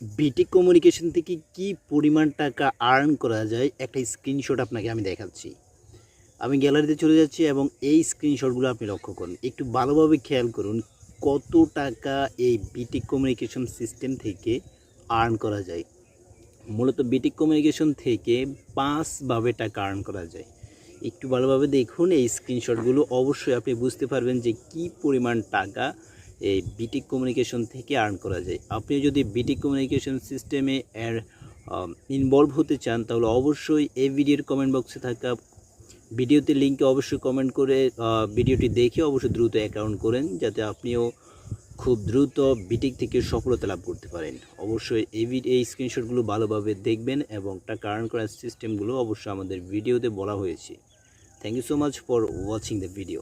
বিটিক communication থেকে কি পরিমাণ টাকা আর্ন করা যায়, একটা স্ক্রিনশট আপনাকে আমি দেখাচ্ছি। আমি গ্যালারিতে চলে যাচ্ছি এবং এই স্ক্রিনশটগুলো আপনি লক্ষ্য করুন। একটু ভালোভাবে খেয়াল করুন কত টাকা এই বিটিক কমিউনিকেশন সিস্টেম থেকে আর্ন করা যায়। মূলত বিটিক কমিউনিকেশন থেকে পাঁচভাবে টাকা আর্ন করা যায়। একটু ভালোভাবে দেখুন এই স্ক্রিনশটগুলো অবশ্যই আপনি বুঝতে পারবেন যে কি পরিমাণ টাকা এই বিটিক কমিউনিকেশন থেকে আর্ন করা যায়। আপনি যদি বিটিক কমিউনিকেশন সিস্টেমে এর ইনভলভ হতে চান, তাহলে অবশ্যই এই ভিডিওর কমেন্ট বক্সে থাকা ভিডিওতে লিঙ্কে অবশ্যই কমেন্ট করে ভিডিওটি দেখে অবশ্যই দ্রুত অ্যাকাউন্ট করেন, যাতে আপনিও খুব দ্রুত বিটিক থেকে সফলতা লাভ করতে পারেন। অবশ্যই এই এই স্ক্রিনশটগুলো ভালোভাবে দেখবেন এবং টাকা আর্ন করার সিস্টেমগুলো অবশ্যই আমাদের ভিডিওতে বলা হয়েছে। Thank you so much for watching the video